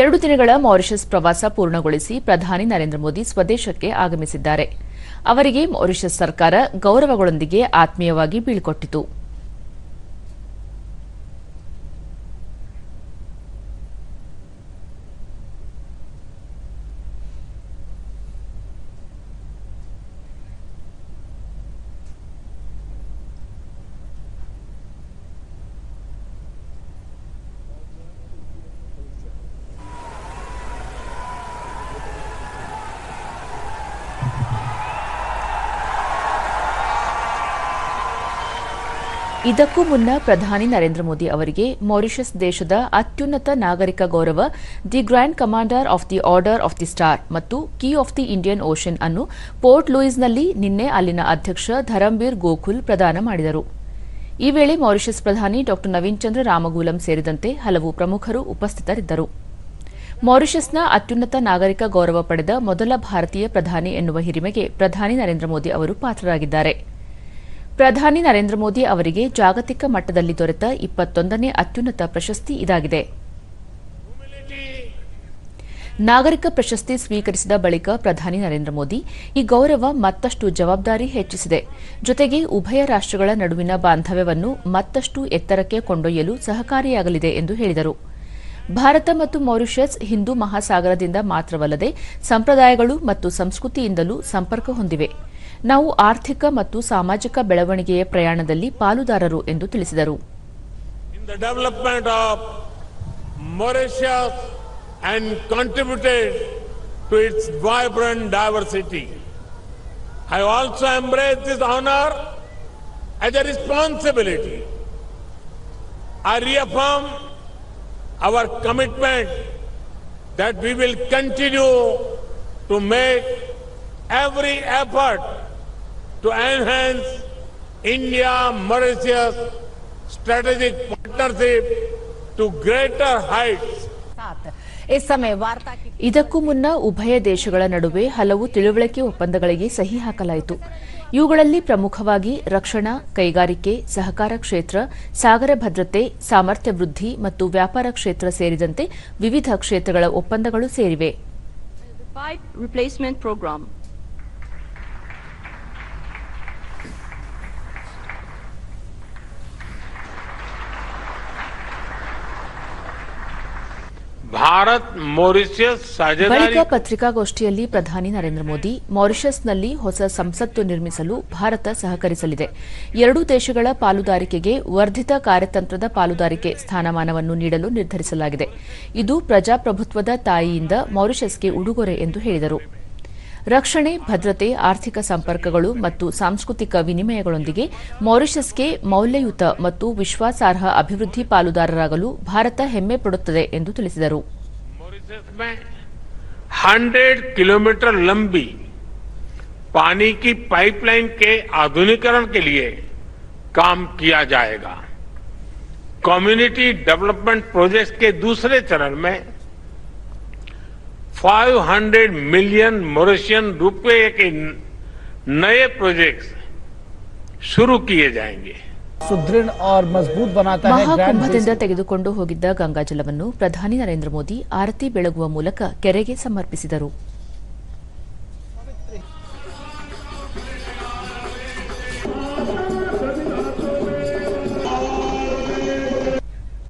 ಎರಡು ದಿನಗಳ ಮಾರಿಷಸ್ ಪ್ರವಾಸ ಪೂರ್ಣಗೊಳಿಸಿ ಪ್ರಧಾನಿ ನರೇಂದ್ರ ಮೋದಿ ಸ್ವದೇಶಕ್ಕೆ ಆಗಮಿಸಿದ್ದಾರೆ. ಅವರಿಗೆ ಮಾರಿಷಸ್ ಸರ್ಕಾರ ಗೌರವಗಳೊಂದಿಗೆ ಆತ್ಮೀಯವಾಗಿ ಬೀಳ್ಕೊಟ್ಟಿತು. ಇದಕ್ಕೂ ಮುನ್ನ ಪ್ರಧಾನಿ ನರೇಂದ್ರ ಮೋದಿ ಅವರಿಗೆ ಮಾರಿಷಸ್ ದೇಶದ ಅತ್ಯುನ್ನತ ನಾಗರಿಕ ಗೌರವ, the grand commander of the order of the star ಮತ್ತು key of the Indian Ocean ಅನ್ನು ಪೋರ್ಟ್ ಲೂಯಿಸ್ನಲ್ಲಿ ನಿನ್ನೆ ಅಲ್ಲಿನ ಅಧ್ಯಕ್ಷ ಧರಂಬೀರ್ ಗೋಖುಲ್ ಪ್ರದಾನ ಮಾಡಿದರು. ಈ ವೇಳೆ ಮಾರಿಷಸ್ ಪ್ರಧಾನಿ ಡಾ ನವೀನ್ ಚಂದ್ರ ರಾಮಗೂಲಂ ಸೇರಿದಂತೆ ಹಲವು ಪ್ರಮುಖರು ಉಪಸ್ಥಿತರಿದ್ದರು. ಮಾರಿಷಸ್ನ ಅತ್ಯುನ್ನತ ನಾಗರಿಕ ಗೌರವ ಪಡೆದ ಮೊದಲ ಭಾರತೀಯ ಪ್ರಧಾನಿ ಎನ್ನುವ ಹಿರಿಮೆಗೆ ಪ್ರಧಾನಿ ನರೇಂದ್ರ ಮೋದಿ ಅವರು ಪಾತ್ರರಾಗಿದ್ದಾರೆ. ಪ್ರಧಾನಿ ನರೇಂದ್ರ ಮೋದಿ ಅವರಿಗೆ ಜಾಗತಿಕ ಮಟ್ಟದಲ್ಲಿ ದೊರೆತ ಇಪ್ಪತ್ತೊಂದನೇ ಅತ್ಯುನ್ನತ ಪ್ರಶಸ್ತಿ ಇದಾಗಿದೆ. ನಾಗರಿಕ ಪ್ರಶಸ್ತಿ ಸ್ವೀಕರಿಸಿದ ಬಳಿಕ ಪ್ರಧಾನಿ ನರೇಂದ್ರ ಮೋದಿ ಈ ಗೌರವ ಮತ್ತಷ್ಟು ಜವಾಬ್ದಾರಿ ಹೆಚ್ಚಿಸಿದೆ. ಜೊತೆಗೆ ಉಭಯ ರಾಷ್ಟಗಳ ನಡುವಿನ ಬಾಂಧವ್ಯವನ್ನು ಮತ್ತಷ್ಟು ಎತ್ತರಕ್ಕೆ ಕೊಂಡೊಯ್ಯಲು ಸಹಕಾರಿಯಾಗಲಿದೆ ಎಂದು ಹೇಳಿದರು. ಭಾರತ ಮತ್ತು ಮಾರಿಷಸ್ ಹಿಂದೂ ಮಹಾಸಾಗರದಿಂದ ಮಾತ್ರವಲ್ಲದೆ ಸಂಪ್ರದಾಯಗಳು ಮತ್ತು ಸಂಸ್ಕೃತಿಯಿಂದಲೂ ಸಂಪರ್ಕ ಹೊಂದಿವೆ. ನಾವು ಆರ್ಥಿಕ ಮತ್ತು ಸಾಮಾಜಿಕ ಬೆಳವಣಿಗೆಯ ಪ್ರಯಾಣದಲ್ಲಿ ಪಾಲುದಾರರು ಎಂದು ತಿಳಿಸಿದರು in the development of Mauritius and contributed to its vibrant diversity. I also embrace this honor as a responsibility. I reaffirm our commitment that we will continue to make every effort to enhance India-Mauritius strategic partnership to greater heights. ಇದಕ್ಕೂ ಮುನ್ನ ಉಭಯ ದೇಶಗಳ ನಡುವೆ ಹಲವು ತಿಳುವಳಿಕೆ ಒಪ್ಪಂದಗಳಿಗೆ ಸಹಿ ಹಾಕಲಾಯಿತು. ಇವುಗಳಲ್ಲಿ ಪ್ರಮುಖವಾಗಿ ರಕ್ಷಣಾ ಕೈಗಾರಿಕೆ ಸಹಕಾರ ಕ್ಷೇತ್ರ ಸಾಗರ ಭದ್ರತೆ ಸಾಮರ್ಥ್ಯ ವೃದ್ಧಿ ಮತ್ತು ವ್ಯಾಪಾರ ಕ್ಷೇತ್ರ ಸೇರಿದಂತೆ ವಿವಿಧ ಕ್ಷೇತ್ರಗಳ ಒಪ್ಪಂದಗಳು ಸೇರಿವೆ. ಭಾರತ್ ಮೌರಿಷಿಯಸ್ ಬಳಿಕ ಪತ್ರಿಕಾಗೋಷ್ಠಿಯಲ್ಲಿ ಪ್ರಧಾನಿ ನರೇಂದ್ರ ಮೋದಿ ಮಾರಿಷಸ್ನಲ್ಲಿ ಹೊಸ ಸಂಸತ್ತು ನಿರ್ಮಿಸಲು ಭಾರತ ಸಹಕರಿಸಲಿದೆ. ಎರಡೂ ದೇಶಗಳ ಪಾಲುದಾರಿಕೆಗೆ ವರ್ಧಿತ ಕಾರ್ಯತಂತ್ರದ ಪಾಲುದಾರಿಕೆ ಸ್ಥಾನಮಾನವನ್ನು ನೀಡಲು ನಿರ್ಧರಿಸಲಾಗಿದೆ. ಇದು ಪ್ರಜಾಪ್ರಭುತ್ವದ ತಾಯಿಯಿಂದ ಮಾರಿಷಸ್ಗೆ ಉಡುಗೊರೆ ಎಂದು ಹೇಳಿದರು. ರಕ್ಷಣೆ ಭದ್ರತೆ ಆರ್ಥಿಕ ಸಂಪರ್ಕಗಳು ಮತ್ತು ಸಾಂಸ್ಕೃತಿಕ ವಿನಿಮಯಗಳೊಂದಿಗೆ ಮಾರಿಷಸ್ಗೆ ಮೌಲ್ಯಯುತ ಮತ್ತು ವಿಶ್ವಾಸಾರ್ಹ ಅಭಿವೃದ್ಧಿ ಪಾಲುದಾರರಾಗಲು ಭಾರತ ಹೆಮ್ಮೆ ಪಡುತ್ತದೆ ಎಂದು ತಿಳಿಸಿದರು मॉरिशस में 100 किलोमीटर लंबी पानी की पाइपलाइन के आधुनिकीकरण के लिए काम किया जाएगा कम्युनिटी डेवलपमेंट प्रोजेक्ट के दूसरे चरण में 500 मिलियन मॉरिशियन रुपए के नए प्रोजेक्ट्स शुरू किए जाएंगे सुदृढ़ और मजबूत बनाता है ग्रैंड ಮಹಾಕುಂಭದಿಂದ ತೆಗೆದುಕೊಂಡು ಹೋಗಿದ್ದ ಗಂಗಾಜಲವನ್ನು ಪ್ರಧಾನಿ ನರೇಂದ್ರ ಮೋದಿ ಆರತಿ ಬೆಳಗುವ ಮೂಲಕ ಕೆರೆಗೆ ಸಮರ್ಪಿಸಿದರು